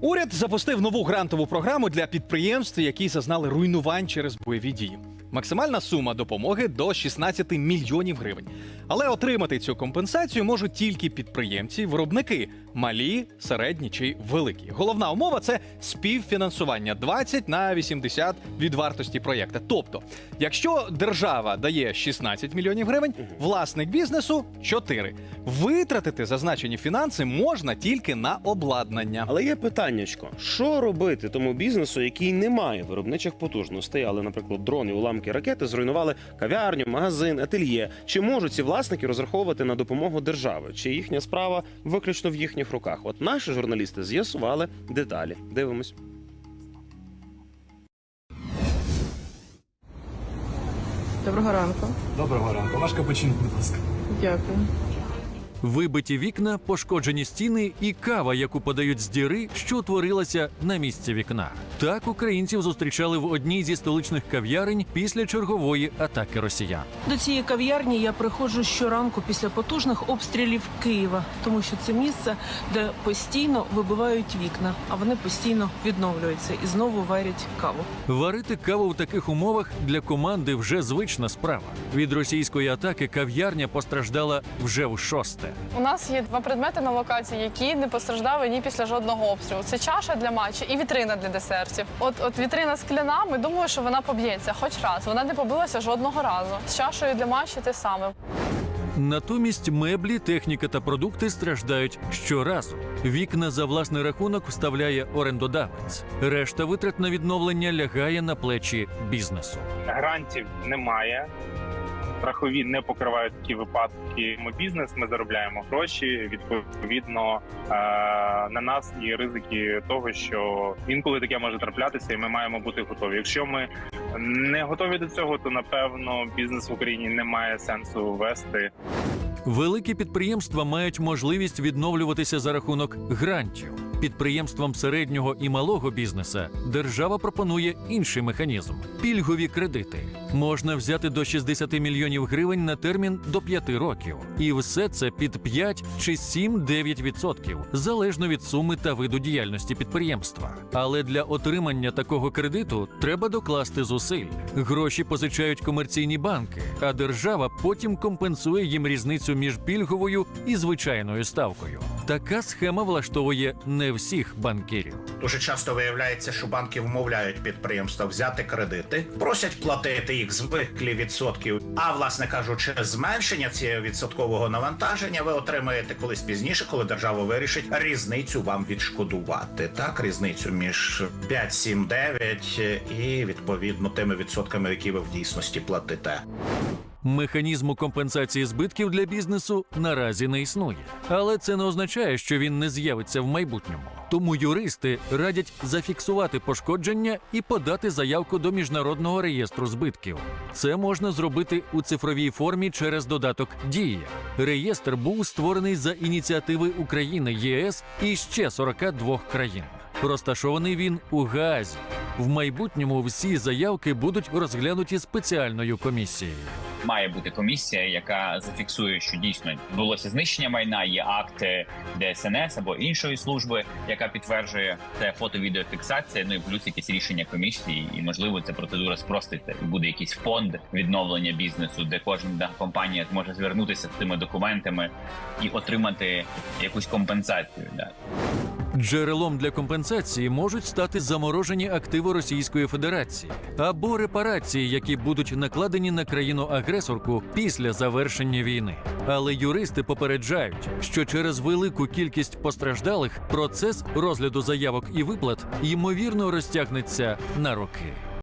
Уряд запустив нову грантову програму для підприємств, які зазнали руйнувань через бойові дії. Максимальна сума допомоги до 16 мільйонів гривень. Але отримати цю компенсацію можуть тільки підприємці, виробники малі, середні чи великі. Головна умова це співфінансування 20 на 80 від вартості проєкта. Тобто, якщо держава дає 16 мільйонів гривень, власник бізнесу 4. Витратити зазначені фінанси можна тільки на обладнання. Але є питаннячко: що робити тому бізнесу, який не має виробничих потужностей, але, наприклад, дрони, уламки ракети зруйнували кав'ярню, магазин, ательє. Чи можуть ці власники розраховувати на допомогу держави? Чи їхня справа виключно в їхніх руках? От наші журналісти з'ясували деталі. Дивимось. Доброго ранку. Доброго ранку. Ваш капучино, будь ласка. Дякую. Вибиті вікна, пошкоджені стіни і кава, яку подають з діри, що утворилася на місці вікна. Так українців зустрічали в одній зі столичних кав'ярень після чергової атаки росіян. До цієї кав'ярні я приходжу щоранку після потужних обстрілів Києва, тому що це місце, де постійно вибивають вікна, а вони постійно відновлюються і знову варять каву. Варити каву в таких умовах для команди вже звична справа. Від російської атаки кав'ярня постраждала вже в шосте. У нас є два предмети на локації, які не постраждали ні після жодного обстрілу. Це чаша для матчу і вітрина для десертів. От, от вітрина скляна, ми думали, що вона поб'ється хоч раз. Вона не побилася жодного разу. З чашею для матчі те саме. Натомість меблі, техніка та продукти страждають щоразу. Вікна за власний рахунок вставляє орендодавець. Решта витрат на відновлення лягає на плечі бізнесу. грантів немає. Страхові не покривають такі випадки. Ми бізнес, ми заробляємо гроші. Відповідно е, на нас є ризики того, що інколи таке може траплятися, і ми маємо бути готові. Якщо ми не готові до цього, то напевно бізнес в Україні не має сенсу вести. Великі підприємства мають можливість відновлюватися за рахунок грантів. Підприємствам середнього і малого бізнеса держава пропонує інший механізм пільгові кредити. Можна взяти до 60 мільйонів гривень на термін до 5 років, і все це під 5 чи 7-9 відсотків, залежно від суми та виду діяльності підприємства. Але для отримання такого кредиту треба докласти зусиль. Гроші позичають комерційні банки, а держава потім компенсує їм різницю між пільговою і звичайною ставкою. Така схема влаштовує не всіх банкірів. Дуже часто виявляється, що банки вмовляють підприємства взяти кредити, просять платити їх звиклі відсотків. А власне кажучи, зменшення цього відсоткового навантаження ви отримаєте колись пізніше, коли держава вирішить різницю вам відшкодувати. Так, різницю між 5, 7, 9 і відповідно тими відсотками, які ви в дійсності платите. Механізму компенсації збитків для бізнесу наразі не існує, але це не означає, що він не з'явиться в майбутньому. Тому юристи радять зафіксувати пошкодження і подати заявку до міжнародного реєстру збитків. Це можна зробити у цифровій формі через додаток Дія. Реєстр був створений за ініціативи України, ЄС і ще 42 країн. Розташований він у Гаазі. В майбутньому всі заявки будуть розглянуті спеціальною комісією. Має бути комісія, яка зафіксує, що дійсно відбулося знищення майна. Є акти ДСНС або іншої служби, яка підтверджує це фото-відеофіксація. Ну і плюс якісь рішення комісії, і можливо ця процедура спроститься. Буде якийсь фонд відновлення бізнесу, де кожна компанія зможе звернутися з цими документами і отримати якусь компенсацію. Да. Джерелом для компенсації можуть стати заморожені активи Російської Федерації або репарації, які будуть накладені на країну-агресорку після завершення війни. Але юристи попереджають, що через велику кількість постраждалих процес розгляду заявок і виплат ймовірно розтягнеться на роки.